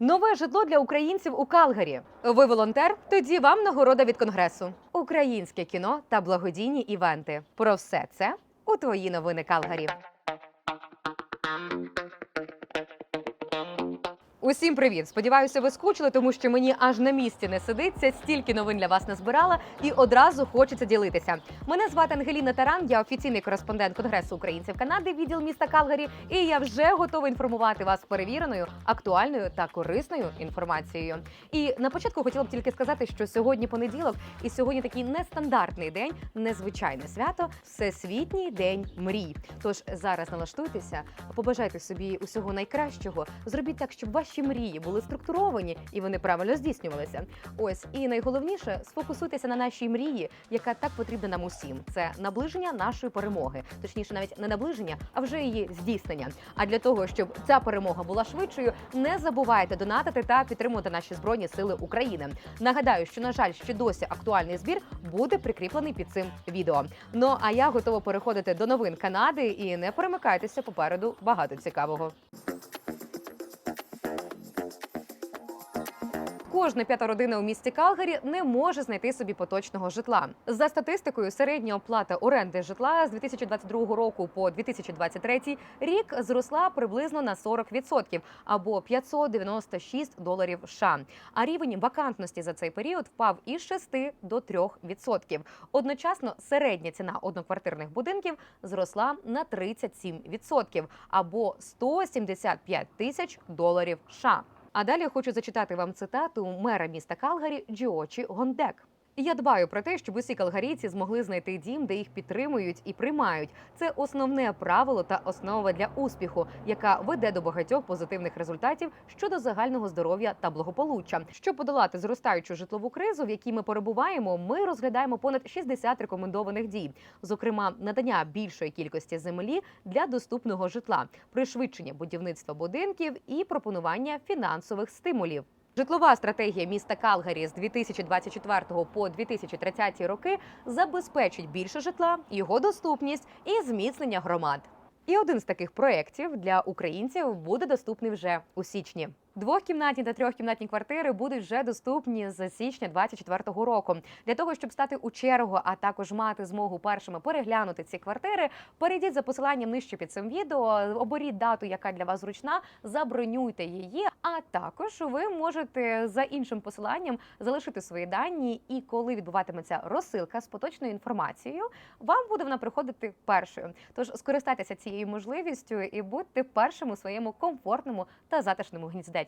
Нове житло для українців у Калгарі. Ви волонтер? Тоді вам нагорода від конгресу. Українське кіно та благодійні івенти. Про все це у твої новини Калгарі. Усім привіт! Сподіваюся, ви скучили, тому що мені аж на місці не сидиться. Стільки новин для вас назбирала, і одразу хочеться ділитися. Мене звати Ангеліна Таран. Я офіційний кореспондент Конгресу українців Канади, відділ міста Калгарі. І я вже готова інформувати вас перевіреною, актуальною та корисною інформацією. І на початку хотіла б тільки сказати, що сьогодні понеділок, і сьогодні такий нестандартний день, незвичайне свято Всесвітній день мрій. Тож зараз налаштуйтеся, побажайте собі усього найкращого. Зробіть так, щоб ваші мрії були структуровані і вони правильно здійснювалися. Ось і найголовніше сфокусуйтеся на нашій мрії, яка так потрібна нам усім. Це наближення нашої перемоги, точніше, навіть не наближення, а вже її здійснення. А для того, щоб ця перемога була швидшою, не забувайте донатити та підтримувати наші збройні сили України. Нагадаю, що на жаль, ще досі актуальний збір буде прикріплений під цим відео. Ну а я готова переходити до новин Канади і не перемикайтеся попереду багато цікавого. Кожна п'ята родина у місті Калгарі не може знайти собі поточного житла. За статистикою, середня оплата оренди житла з 2022 року по 2023 рік зросла приблизно на 40% або 596 доларів США. А рівень вакантності за цей період впав із 6 до 3%. Одночасно середня ціна одноквартирних будинків зросла на 37% або 175 тисяч доларів США. А далі хочу зачитати вам цитату мера міста Калгарі Джіочі Гондек. Я дбаю про те, щоб усі калгарійці змогли знайти дім, де їх підтримують і приймають. Це основне правило та основа для успіху, яка веде до багатьох позитивних результатів щодо загального здоров'я та благополуччя. Щоб подолати зростаючу житлову кризу, в якій ми перебуваємо, ми розглядаємо понад 60 рекомендованих дій, зокрема, надання більшої кількості землі для доступного житла, пришвидшення будівництва будинків і пропонування фінансових стимулів. Житлова стратегія міста Калгарі з 2024 по 2030 роки забезпечить більше житла, його доступність і зміцнення громад. І один з таких проєктів для українців буде доступний вже у січні. Двохкімнатні та трьохкімнатні квартири будуть вже доступні з січня 2024 року. Для того щоб стати у чергу, а також мати змогу першими переглянути ці квартири, перейдіть за посиланням нижче під цим відео, оберіть дату, яка для вас зручна, забронюйте її. А також ви можете за іншим посиланням залишити свої дані. І коли відбуватиметься розсилка з поточною інформацією, вам буде вона приходити першою. Тож скористайтеся цією можливістю і будьте першим у своєму комфортному та затишному гніздечку.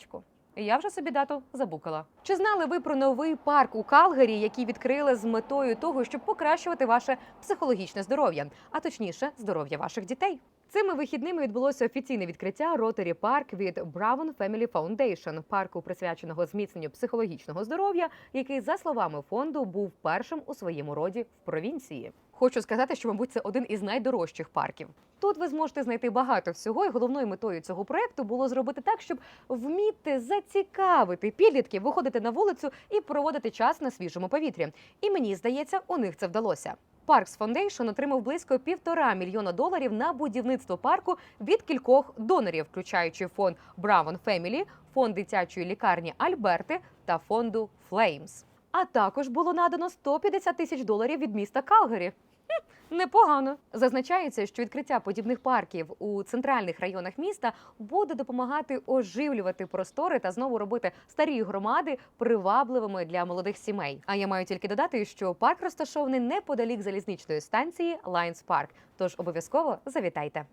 Я вже собі дату забукала. Чи знали ви про новий парк у Калгарі, який відкрили з метою того, щоб покращувати ваше психологічне здоров'я, а точніше, здоров'я ваших дітей? Цими вихідними відбулося офіційне відкриття Rotary Park від Brown Family Foundation, парку присвяченого зміцненню психологічного здоров'я, який, за словами фонду, був першим у своєму роді в провінції. Хочу сказати, що, мабуть, це один із найдорожчих парків. Тут ви зможете знайти багато всього, і головною метою цього проекту було зробити так, щоб вміти зацікавити підлітків, виходити на вулицю і проводити час на свіжому повітрі. І мені здається, у них це вдалося. Parks Foundation отримав близько півтора мільйона доларів на будівництво парку від кількох донорів, включаючи фонд Brown Family, фонд дитячої лікарні Альберти та фонду Flames. А також було надано 150 тисяч доларів від міста Калгарі. Непогано зазначається, що відкриття подібних парків у центральних районах міста буде допомагати оживлювати простори та знову робити старі громади привабливими для молодих сімей. А я маю тільки додати, що парк розташований неподалік залізничної станції Лайнс Парк. Тож обов'язково завітайте.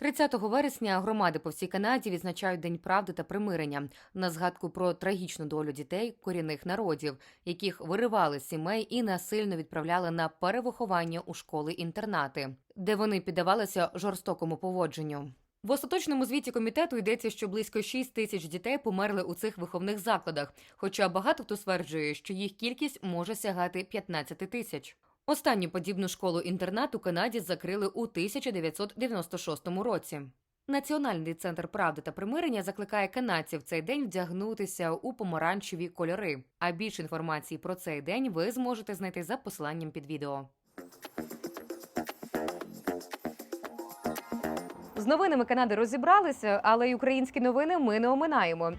30 вересня громади по всій Канаді відзначають День правди та примирення на згадку про трагічну долю дітей корінних народів, яких виривали з сімей і насильно відправляли на перевиховання у школи-інтернати, де вони піддавалися жорстокому поводженню. В остаточному звіті комітету йдеться, що близько 6 тисяч дітей померли у цих виховних закладах. Хоча багато хто стверджує, що їх кількість може сягати 15 тисяч. Останню подібну школу інтернат у Канаді закрили у 1996 році. Національний центр правди та примирення закликає канадців цей день вдягнутися у помаранчеві кольори. А більше інформації про цей день ви зможете знайти за посиланням під відео. З новинами Канади розібралися, але й українські новини ми не оминаємо.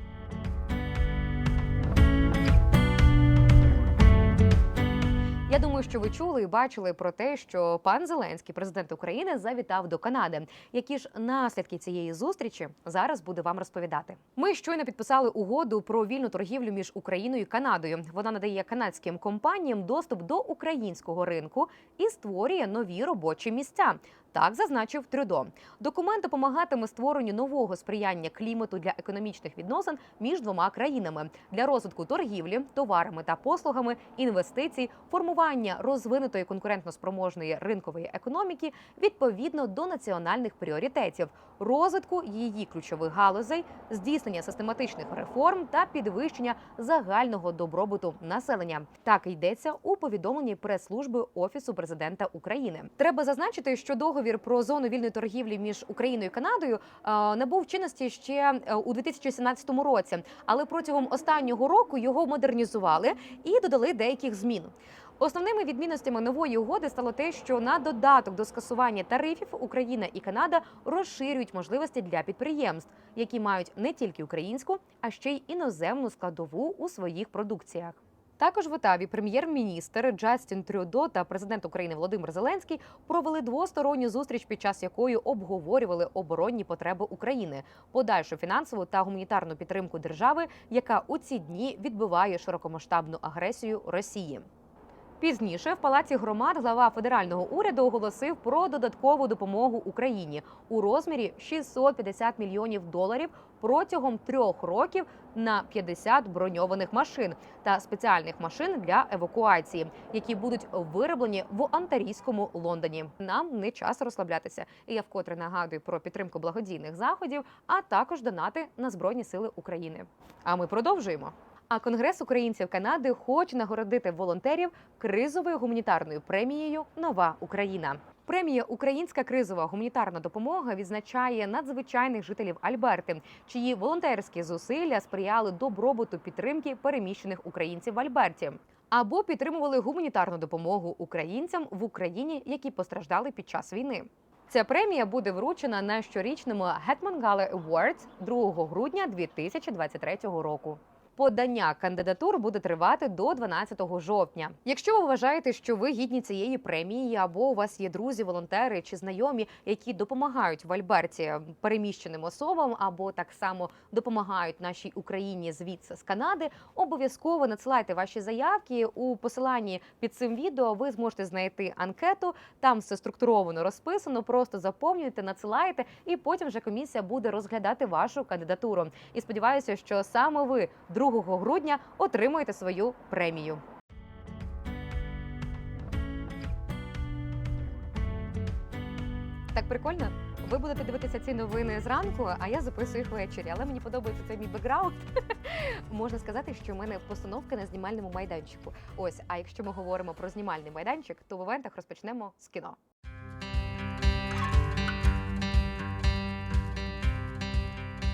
Я думаю, що ви чули і бачили про те, що пан Зеленський, президент України, завітав до Канади. Які ж наслідки цієї зустрічі зараз буде вам розповідати? Ми щойно підписали угоду про вільну торгівлю між Україною і Канадою. Вона надає канадським компаніям доступ до українського ринку і створює нові робочі місця. Так зазначив Трюдо. Документ допомагатиме створенню нового сприяння клімату для економічних відносин між двома країнами для розвитку торгівлі, товарами та послугами, інвестицій, формування розвинутої конкурентноспроможної ринкової економіки відповідно до національних пріоритетів, розвитку її ключових галузей, здійснення систематичних реформ та підвищення загального добробуту населення. Так йдеться у повідомленні прес-служби офісу президента України. Треба зазначити, що договір про зону вільної торгівлі між Україною і Канадою е, набув чинності ще е, у 2017 році, але протягом останнього року його модернізували і додали деяких змін. Основними відмінностями нової угоди стало те, що на додаток до скасування тарифів Україна і Канада розширюють можливості для підприємств, які мають не тільки українську, а ще й іноземну складову у своїх продукціях. Також в Отаві прем'єр-міністр Джастін Трюдо та президент України Володимир Зеленський провели двосторонню зустріч, під час якої обговорювали оборонні потреби України, подальшу фінансову та гуманітарну підтримку держави, яка у ці дні відбиває широкомасштабну агресію Росії. Пізніше в палаці громад глава федерального уряду оголосив про додаткову допомогу Україні у розмірі 650 мільйонів доларів протягом трьох років на 50 броньованих машин та спеціальних машин для евакуації, які будуть вироблені в Антарійському Лондоні. Нам не час розслаблятися. І я вкотре нагадую про підтримку благодійних заходів, а також донати на збройні сили України. А ми продовжуємо. А Конгрес українців Канади хоче нагородити волонтерів кризовою гуманітарною премією Нова Україна. Премія Українська кризова гуманітарна допомога відзначає надзвичайних жителів Альберти, чиї волонтерські зусилля сприяли добробуту підтримки переміщених українців в Альберті. Або підтримували гуманітарну допомогу українцям в Україні, які постраждали під час війни. Ця премія буде вручена на щорічному Gala Awards 2 грудня 2023 року. Подання кандидатур буде тривати до 12 жовтня. Якщо ви вважаєте, що ви гідні цієї премії, або у вас є друзі, волонтери чи знайомі, які допомагають в Альберті переміщеним особам, або так само допомагають нашій Україні звідси з Канади, обов'язково надсилайте ваші заявки у посиланні під цим відео. Ви зможете знайти анкету. Там все структуровано розписано. Просто заповнюєте, надсилаєте, і потім вже комісія буде розглядати вашу кандидатуру. І сподіваюся, що саме ви 2 грудня отримуєте свою премію. Так прикольно. Ви будете дивитися ці новини зранку, а я записую їх ввечері. Але мені подобається цей мій бекграунд. Можна сказати, що в мене постановка на знімальному майданчику. Ось, а якщо ми говоримо про знімальний майданчик, то в івентах розпочнемо з кіно.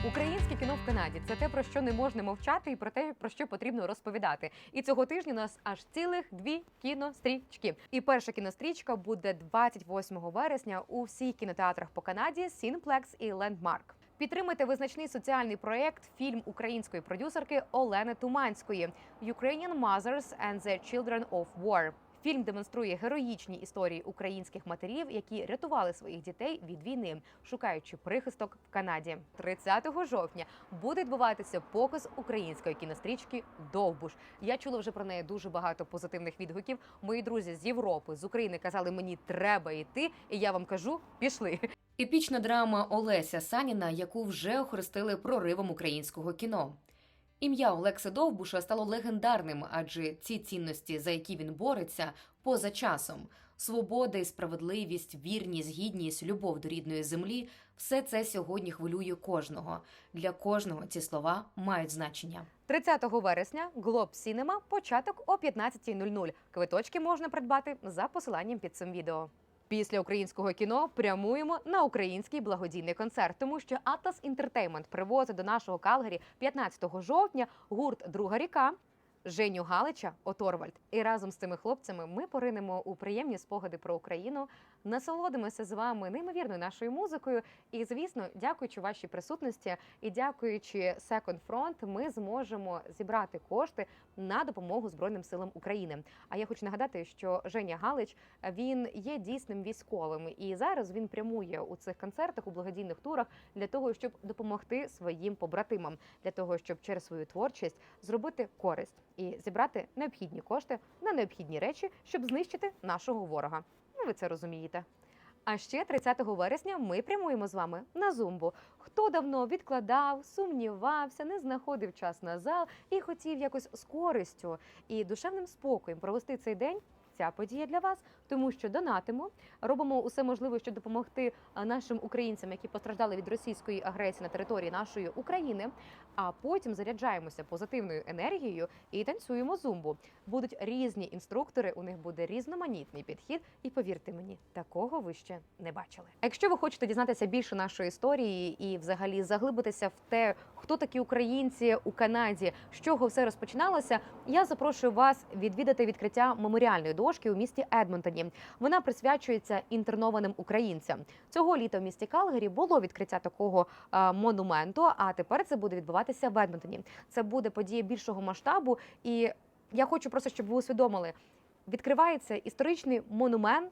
Українське кіно в Канаді це те, про що не можна мовчати, і про те, про що потрібно розповідати. І цього тижня у нас аж цілих дві кінострічки. І перша кінострічка буде 28 вересня у всіх кінотеатрах по Канаді Сінплекс і Лендмарк. Підтримайте визначний соціальний проєкт фільм української продюсерки Олени Туманської «Ukrainian Mothers and the Children of War». Фільм демонструє героїчні історії українських матерів, які рятували своїх дітей від війни, шукаючи прихисток в Канаді. 30 жовтня буде відбуватися показ української кінострічки Довбуш. Я чула вже про неї дуже багато позитивних відгуків. Мої друзі з Європи з України казали, мені треба йти, і я вам кажу, пішли. Епічна драма Олеся Саніна, яку вже охрестили проривом українського кіно. Ім'я Олекси Довбуша стало легендарним, адже ці цінності, за які він бореться, поза часом. Свобода і справедливість, вірність, гідність, любов до рідної землі все це сьогодні хвилює кожного. Для кожного ці слова мають значення. 30 вересня Глоб Сінема, початок о 15.00. Квиточки можна придбати за посиланням під цим відео. Після українського кіно прямуємо на український благодійний концерт, тому що Atlas Entertainment привозить до нашого Калгарі 15 жовтня гурт Друга ріка. Женю Галича Оторвальд. І разом з цими хлопцями ми поринемо у приємні спогади про Україну насолодимося з вами неймовірною нашою музикою. І, звісно, дякуючи вашій присутності і дякуючи Second Front, ми зможемо зібрати кошти на допомогу Збройним силам України. А я хочу нагадати, що Женя Галич він є дійсним військовим, і зараз він прямує у цих концертах у благодійних турах для того, щоб допомогти своїм побратимам, для того, щоб через свою творчість зробити користь і зібрати необхідні кошти на необхідні речі, щоб знищити нашого ворога. Ви це розумієте. А ще 30 вересня ми прямуємо з вами на зумбу. Хто давно відкладав, сумнівався, не знаходив час на зал і хотів якось з користю і душевним спокоєм провести цей день. Ця подія для вас, тому що донатимо, робимо усе можливе, щоб допомогти нашим українцям, які постраждали від російської агресії на території нашої України. А потім заряджаємося позитивною енергією і танцюємо зумбу. Будуть різні інструктори, у них буде різноманітний підхід, і повірте мені, такого ви ще не бачили. Якщо ви хочете дізнатися більше нашої історії і взагалі заглибитися в те, хто такі українці у Канаді, з чого все розпочиналося, я запрошую вас відвідати відкриття меморіальної дошки у місті Едмонтоні. Вона присвячується інтернованим українцям. Цього літа в місті Калгарі було відкриття такого а, монументу. А тепер це буде відбуватися в Едмонтоні. Це буде подія більшого масштабу. І я хочу просто, щоб ви усвідомили, відкривається історичний монумент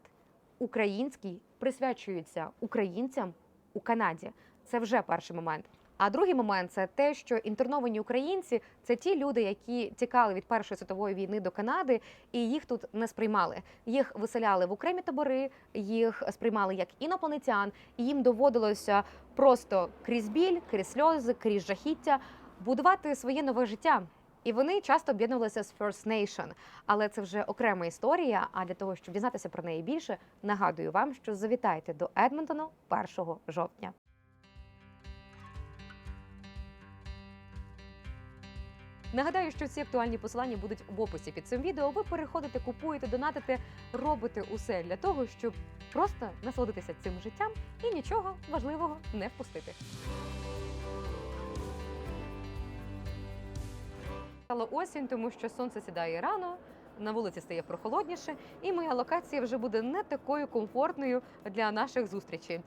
український, присвячується українцям у Канаді. Це вже перший момент. А другий момент це те, що інтерновані українці це ті люди, які тікали від Першої світової війни до Канади, і їх тут не сприймали. Їх виселяли в окремі табори, їх сприймали як інопланетян, і їм доводилося просто крізь біль, крізь сльози, крізь жахіття будувати своє нове життя. І вони часто об'єднувалися з First Nation. Але це вже окрема історія. А для того, щоб дізнатися про неї більше, нагадую вам, що завітайте до Едмонтону 1 жовтня. Нагадаю, що всі актуальні посилання будуть в описі під цим відео. Ви переходите, купуєте, донатите, робите усе для того, щоб просто насолодитися цим життям і нічого важливого не впустити. Стала осінь, тому що сонце сідає рано. На вулиці стає прохолодніше, і моя локація вже буде не такою комфортною для наших зустрічей.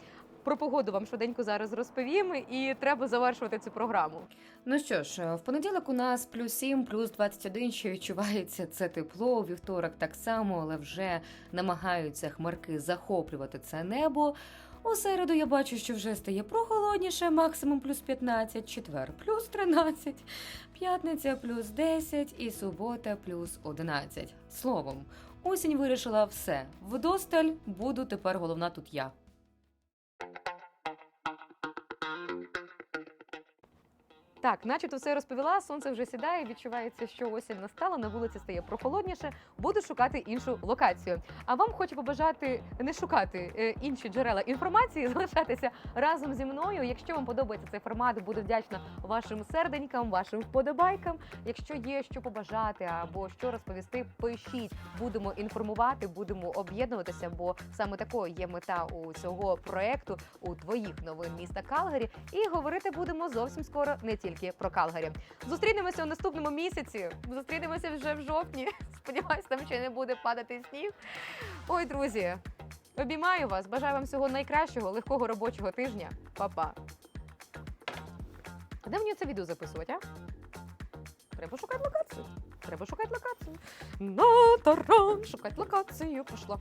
Про погоду вам швиденько зараз розповім, і треба завершувати цю програму. Ну що ж, в понеділок у нас плюс 7, плюс 21, що відчувається це тепло. Вівторок так само, але вже намагаються хмарки захоплювати це небо. У середу я бачу, що вже стає прохолодніше, максимум плюс 15, четвер плюс 13, п'ятниця плюс 10 і субота плюс 11. Словом, осінь вирішила все. Вдосталь буду тепер головна тут я. Так, начебто все розповіла. Сонце вже сідає. Відчувається, що осінь настала. На вулиці стає прохолодніше. Буду шукати іншу локацію. А вам хочу побажати не шукати е, інші джерела інформації, залишатися разом зі мною. Якщо вам подобається цей формат, буду вдячна вашим серденькам, вашим вподобайкам. Якщо є що побажати або що розповісти, пишіть. Будемо інформувати, будемо об'єднуватися, бо саме такою є мета у цього проекту у твоїх новин міста Калгарі. І говорити будемо зовсім скоро не тільки про Калгарі. Зустрінемося у наступному місяці. Зустрінемося вже в жовтні. Сподіваюсь, там ще не буде падати сніг. Ой, друзі, обіймаю вас. Бажаю вам всього найкращого, легкого робочого тижня. Па-па. А де мені це відео записувати, а? Треба шукати локацію. Треба шукати локацію. На таран шукати локацію. Пішла.